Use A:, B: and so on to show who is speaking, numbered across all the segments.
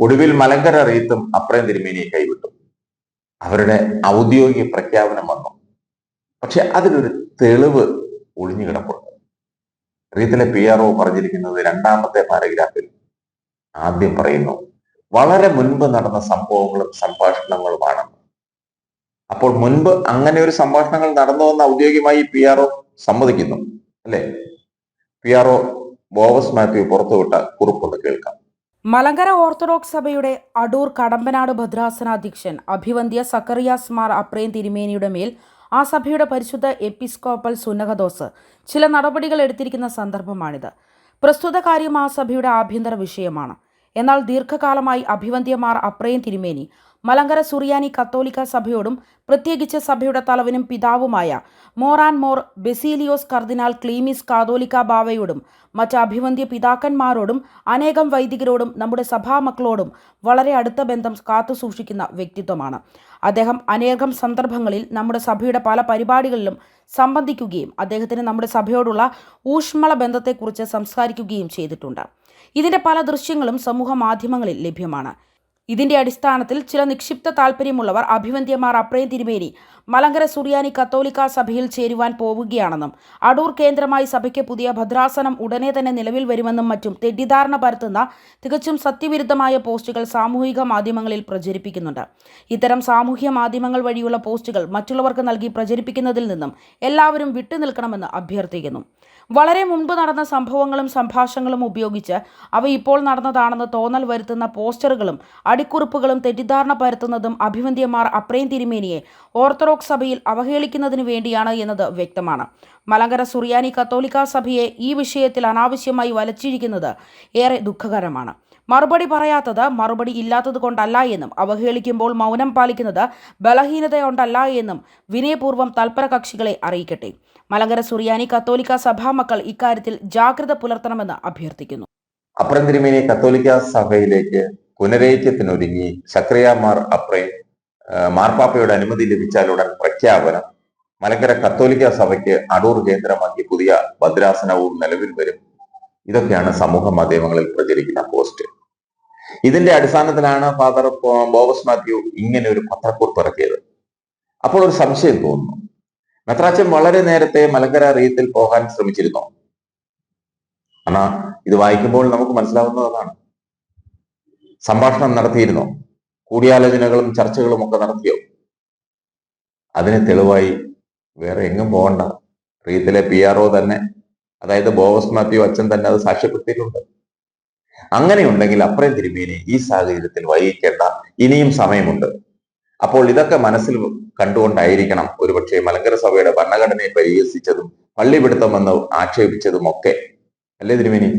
A: ഒടുവിൽ മലങ്കര റീത്തും അപ്രയം തിരുമേനിയെ കൈവിട്ടു. അവരുടെ ഔദ്യോഗിക പ്രഖ്യാപനം വന്നു. പക്ഷെ അതിലൊരു തെളിവ് ഒളിഞ്ഞു കിടപ്പുണ്ട്. റീത്തിലെ പി ആർ ഒ പറഞ്ഞിരിക്കുന്നത് രണ്ടാമത്തെ പാരഗ്രാഫിൽ ആദ്യം പറയുന്നു വളരെ മുൻപ് നടന്ന സംഭവങ്ങളും സംഭാഷണങ്ങളുമാണ്. അപ്പോൾ മുൻപ് അങ്ങനെ ഒരു സംഭാഷണങ്ങൾ നടന്നുവെന്ന് ഔദ്യോഗികമായി പി ആർ ഒ സമ്മതിക്കുന്നു. അല്ലേ? P R O Bovas Mathew പുറത്തുവിട്ട കേൾക്കാം
B: മലങ്കര ഓർത്തഡോക്സ് സഭയുടെ അടൂർ കടമ്പനാട് ഭദ്രാസനാധ്യക്ഷൻ അഭിവന്ധ്യ സക്കറിയാസ് മാർ അപ്രേം തിരുമേനിയുടെ മേൽ ആ സഭയുടെ പരിശുദ്ധ എപ്പിസ്കോപ്പൽ സുന്നഹദോസ് ചില നടപടികൾ എടുത്തിരിക്കുന്ന സന്ദർഭമാണിത്. പ്രസ്തുത കാര്യം ആ സഭയുടെ ആഭ്യന്തര വിഷയമാണ്. എന്നാൽ ദീർഘകാലമായി അഭിവന്ധ്യമാർ അപ്രയം തിരുമേനി. മലങ്കര സുറിയാനി കത്തോലിക്ക സഭയോടും പ്രത്യേകിച്ച് സഭയുടെ തലവനും പിതാവുമായ മോറാൻ മോർ ബെസീലിയോസ് കർദിനാൾ ക്ലീമിസ് കാതോലിക്ക ബാവയോടും മറ്റ് അഭിവന്ധ്യ പിതാക്കന്മാരോടും അനേകം വൈദികരോടും നമ്മുടെ സഭാമക്കളോടും വളരെ അടുത്ത ബന്ധം കാത്തുസൂക്ഷിക്കുന്ന വ്യക്തിത്വമാണ്. അദ്ദേഹം അനേകം സന്ദർഭങ്ങളിൽ നമ്മുടെ സഭയുടെ പല പരിപാടികളിലും സംബന്ധിക്കുകയും അദ്ദേഹത്തിന് നമ്മുടെ സഭയോടുള്ള ഊഷ്മള ബന്ധത്തെക്കുറിച്ച് സംസാരിക്കുകയും ചെയ്തിട്ടുണ്ട്. ഇതിന്റെ പല ദൃശ്യങ്ങളും സമൂഹ മാധ്യമങ്ങളിൽ ലഭ്യമാണ്. ഇതിന്റെ അടിസ്ഥാനത്തിൽ ചില നിക്ഷിപ്ത താല്പര്യമുള്ളവർ അഭിവന്ധ്യമാർ അപ്രയം തിരുമേനി മലങ്കര സുറിയാനി കത്തോലിക്ക സഭയിൽ ചേരുവാൻ പോവുകയാണെന്നും അടൂർ കേന്ദ്രമായി സഭയ്ക്ക് പുതിയ ഭദ്രാസനം ഉടനെ തന്നെ നിലവിൽ വരുമെന്നും മറ്റും തെറ്റിദ്ധാരണ പരത്തുന്ന തികച്ചും സത്യവിരുദ്ധമായ പോസ്റ്റുകൾ സാമൂഹിക മാധ്യമങ്ങളിൽ പ്രചരിപ്പിക്കുന്നുണ്ട്. ഇത്തരം സാമൂഹ്യ മാധ്യമങ്ങൾ വഴിയുള്ള പോസ്റ്റുകൾ മറ്റുള്ളവർക്ക് നൽകി പ്രചരിപ്പിക്കുന്നതിൽ നിന്നും എല്ലാവരും വിട്ടുനിൽക്കണമെന്ന് അഭ്യർത്ഥിക്കുന്നു. വളരെ മുൻപ് നടന്ന സംഭവങ്ങളും സംഭാഷണങ്ങളും ഉപയോഗിച്ച് അവ ഇപ്പോൾ നടന്നതാണെന്ന് തോന്നൽ വരുത്തുന്ന പോസ്റ്ററുകളും അടിക്കുറിപ്പുകളും തെറ്റിദ്ധാരണ പരത്തുന്നതും അഭിവന്ധ്യമാർ അപ്രേം തിരുമേനിയെ ഓർത്തഡോക്സ് സഭയിൽ അവഹേളിക്കുന്നതിനു വേണ്ടിയാണ് എന്നത് വ്യക്തമാണ്. മലങ്കര സുറിയാനി കത്തോലിക്ക സഭയെ ഈ വിഷയത്തിൽ അനാവശ്യമായി വലച്ചിരിക്കുന്നത് ഏറെ ദുഃഖകരമാണ്. മറുപടി പറയാത്തത് മറുപടി ഇല്ലാത്തത് കൊണ്ടല്ല എന്നും അവഹേളിക്കുമ്പോൾ മൗനം പാലിക്കുന്നത് ബലഹീനത കൊണ്ടല്ല എന്നും വിനയപൂർവം തൽപര കക്ഷികളെ അറിയിക്കട്ടെ. മലങ്കര സുറിയാനി കത്തോലിക്ക സഭാമക്കൾ ഇക്കാര്യത്തിൽ ജാഗ്രത പുലർത്തണമെന്ന് അഭ്യർത്ഥിക്കുന്നു.
A: അപ്രം തിരുമേനി കത്തോലിക്ക സഭയിലേക്ക് പുനരൈക്യത്തിനൊരുങ്ങി ശക്രിയാമാർ അപ്രേ മാർപ്പാപ്പയുടെ അനുമതി ലഭിച്ചാലുടൻ പ്രഖ്യാപനം മലങ്കര കത്തോലിക്ക സഭയ്ക്ക് അടൂർ കേന്ദ്രമാക്കി പുതിയ ഭദ്രാസനവും നിലവിൽ വരും. ഇതൊക്കെയാണ് സമൂഹ മാധ്യമങ്ങളിൽ പ്രചരിക്കുന്ന പോസ്റ്റ്. ഇതിന്റെ അടിസ്ഥാനത്തിലാണ് ഫാദർ ബോബസ് മാത്യു ഇങ്ങനെ ഒരു പത്രക്കുറിപ്പ് ഇറക്കിയത്. അപ്പോൾ ഒരു സംശയം തോന്നുന്നു. മെത്രാച്ചൻ വളരെ നേരത്തെ മലങ്കര റീത്തിൽ പോകാൻ ശ്രമിച്ചിരുന്നോ? എന്നാ ഇത് വായിക്കുമ്പോൾ നമുക്ക് മനസ്സിലാവുന്നതാണ് സംഭാഷണം നടത്തിയിരുന്നോ? കൂടിയാലോചനകളും ചർച്ചകളും ഒക്കെ നടത്തിയോ? അതിന് തെളിവായി വേറെ എങ്ങും പോകണ്ട. റീത്തിലെ പി ആർ ഒ തന്നെ അതായത് ബോവസ് മാത്യു അച്ഛൻ തന്നെ അത് സാക്ഷ്യപ്പെടുത്തിയിട്ടുണ്ട്. അങ്ങനെയുണ്ടെങ്കിൽ അപ്പുറം തിരുമേനി ഈ സാഹചര്യത്തിൽ വൈകിക്കേണ്ട ഇനിയും സമയമുണ്ട്. അപ്പോൾ ഇതൊക്കെ മനസ്സിൽ കണ്ടുകൊണ്ടായിരിക്കണം ഒരുപക്ഷെ മലങ്കര സഭയുടെ ഭരണഘടനയെ പരിഹസിച്ചതും പള്ളിപിടുത്തമെന്ന് ആക്ഷേപിച്ചതും ഒക്കെ അല്ലേ തിരുമേനി?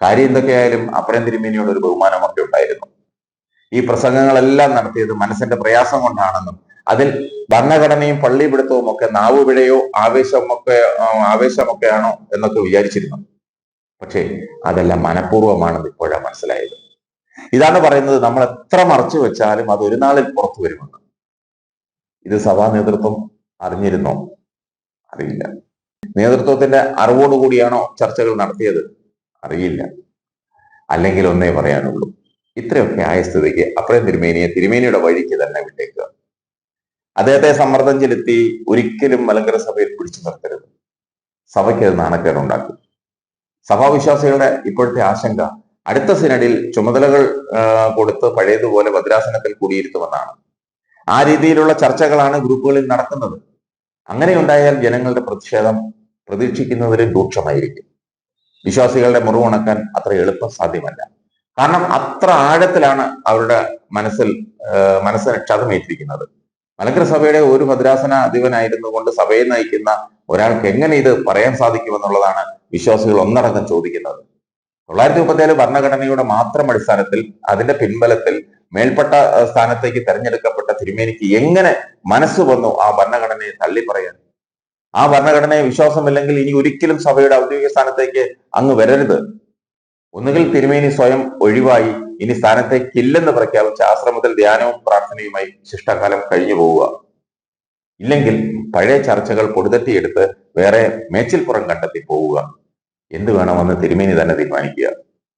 A: കാര്യം എന്തൊക്കെയായാലും അപ്പുറം തിരുമേനിയോട് ഒരു ബഹുമാനമൊക്കെ ഉണ്ടായിരുന്നു. ഈ പ്രസംഗങ്ങളെല്ലാം നടത്തിയത് മനസ്സിന്റെ പ്രയാസം കൊണ്ടാണെന്നും അതിൽ ഭരണഘടനയും പള്ളിപിടുത്തവും ഒക്കെ നാവുപിഴയോ ആവേശമൊക്കെ ആവേശമൊക്കെയാണോ എന്നൊക്കെ വിചാരിച്ചിരുന്നു. പക്ഷേ അതെല്ലാം മനഃപൂർവമാണെന്ന് ഇപ്പോഴാണ് മനസ്സിലായത്. ഇതാണ് പറയുന്നത് നമ്മൾ എത്ര മറച്ചു വെച്ചാലും അത് ഒരു നാളിൽ പുറത്തു വരുമെന്ന്. ഇത് സഭാ നേതൃത്വം അറിഞ്ഞിരുന്നോ? അറിയില്ല. നേതൃത്വത്തിന്റെ അറിവോടുകൂടിയാണോ ചർച്ചകൾ നടത്തിയത്? അറിയില്ല. അല്ലെങ്കിൽ ഒന്നേ പറയാനുള്ളൂ. ഇത്രയൊക്കെ ആയ സ്ഥിതിക്ക് അപ്പഴം തിരുമേനിയെ തിരുമേനിയുടെ വഴിക്ക് തന്നെ വിട്ടേക്കുക. അദ്ദേഹത്തെ സമ്മർദ്ദം ചെലുത്തി ഒരിക്കലും മലങ്കര സഭയിൽ പിടിച്ചു നിർത്തരുത്. സഭയ്ക്ക് അത് നാണക്കേടുണ്ടാക്കും. സഭാവിശ്വാസികളുടെ ഇപ്പോഴത്തെ ആശങ്ക അടുത്ത സിനഡിൽ ചുമതലകൾ കൊടുത്ത് പഴയതുപോലെ ഭദ്രാസനത്തിൽ കൂടിയിരുത്തുമെന്നാണ്. ആ രീതിയിലുള്ള ചർച്ചകളാണ് ഗ്രൂപ്പുകളിൽ നടക്കുന്നത്. അങ്ങനെ ഉണ്ടായാൽ ജനങ്ങളുടെ പ്രതിഷേധം പ്രതീക്ഷിക്കുന്നതിലും രൂക്ഷമായിരിക്കും. വിശ്വാസികളുടെ മുറിവുണക്കാൻ അത്ര എളുപ്പം സാധ്യമല്ല. കാരണം അത്ര ആഴത്തിലാണ് അവരുടെ മനസ്സിൽ മനസ്സിന് ക്ഷതമേറ്റിരിക്കുന്നത് മലങ്കര സഭയുടെ ഒരു മദ്രാസന അധിപനായിരുന്നു കൊണ്ട് സഭയെ നയിക്കുന്ന ഒരാൾക്ക് എങ്ങനെ ഇത് പറയാൻ സാധിക്കുമെന്നുള്ളതാണ് വിശ്വാസികൾ ഒന്നടങ്കം ചോദിക്കുന്നത്. തൊള്ളായിരത്തി മുപ്പത്തിയേഴ് ഭരണഘടനയുടെ മാത്രം അടിസ്ഥാനത്തിൽ അതിന്റെ പിൻബലത്തിൽ മേൽപ്പെട്ട സ്ഥാനത്തേക്ക് തെരഞ്ഞെടുക്കപ്പെട്ട തിരുമേനിക്ക് എങ്ങനെ മനസ്സ് വന്നു ആ ഭരണഘടനയെ തള്ളി പറയാൻ ആ ഭരണഘടനയെ വിശ്വാസമില്ലെങ്കിൽ ഇനി ഒരിക്കലും സഭയുടെ ഔദ്യോഗിക സ്ഥാനത്തേക്ക് അങ്ങ് വരരുത്. ഒന്നുകിൽ തിരുമേനി സ്വയം ഒഴിവായി ഇനി സ്ഥാനത്തേക്കില്ലെന്ന് പ്രഖ്യാപിച്ച ആശ്രമത്തിൽ ധ്യാനവും പ്രാർത്ഥനയുമായി ശിഷ്ടകാലം കഴിഞ്ഞു പോവുക. ഇല്ലെങ്കിൽ പഴയ ചർച്ചകൾ പൊടുതട്ടിയെടുത്ത് വേറെ മേച്ചിൽപ്പുറം കണ്ടെത്തി പോവുക. എന്ത് വേണമെന്ന് തിരുമേനി തന്നെ തീരുമാനിക്കുക.